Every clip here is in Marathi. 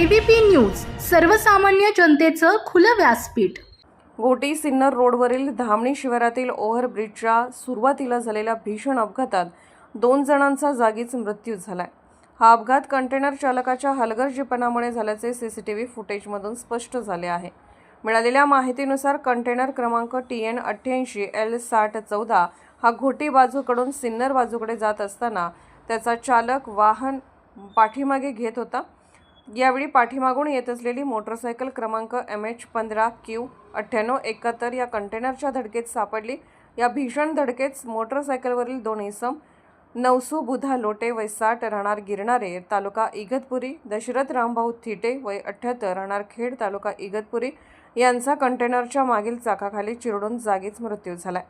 एबीपी न्यूज सर्वसामान्य जनतेचं खुलं व्यासपीठ. घोटी सिन्नर रोडवरील धामणी शिवारातील ओव्हरब्रिजच्या सुरुवातीला झालेल्या भीषण अपघातात दोन जणांचा जागीच मृत्यू झालाय. हा अपघात कंटेनर चालकाच्या हलगर्जीपणामुळे झाल्याचे सीसीटीव्ही फुटेजमधून स्पष्ट झाले आहे. मिळालेल्या माहितीनुसार कंटेनर क्रमांक टी एन अठ्ठ्याऐंशी एल साठ चौदा हा घोटी बाजूकडून सिन्नर बाजूकडे जात असताना त्याचा चालक वाहन पाठीमागे घेत होता. यावेळी पाठीमागून येत असलेली मोटरसायकल क्रमांक एम एच पंधरा क्यू अठ्ठ्याण्णव एकाहत्तर या कंटेनरच्या धडकेत सापडली. या भीषण धडकेत मोटरसायकलवरील दोन इसम नवसू बुधा लोटे वय साठ राहणार गिरणारे तालुका इगतपुरी दशरथ रामभाऊ थिटे वय अठ्ठ्याहत्तर राहणार खेड तालुका इगतपुरी यांचा कंटेनरच्या मागील चाकाखाली चिरडून जागीच मृत्यू झाला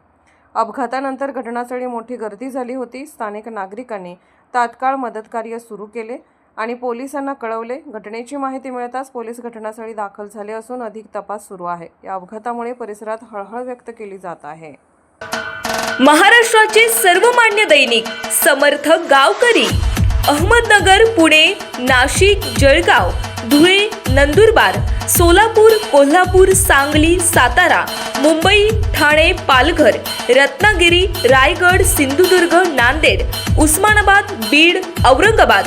अपघातानंतर घटनास्थळी मोठी गर्दी झाली होती. स्थानिक नागरिकांनी तात्काळ मदतकार्य सुरू केले. आणि पोलिसांना कळवले. घटनेची माहिती मिळताच पोलीस घटनास्थळी दाखल झाले असून अधिक तपास सुरू आहे. या अपघातामुळे परिसरात हळहळ व्यक्त केली जात आहे. महाराष्ट्राचे सर्वमान्य दैनिक समर्थ गावकरी अहमदनगर पुणे नाशिक जळगाव धुळे नंदुरबार सोलापूर कोल्हापूर सांगली सातारा मुंबई ठाणे पालघर रत्नागिरी रायगड सिंधुदुर्ग नांदेड उस्मानाबाद बीड औरंगाबाद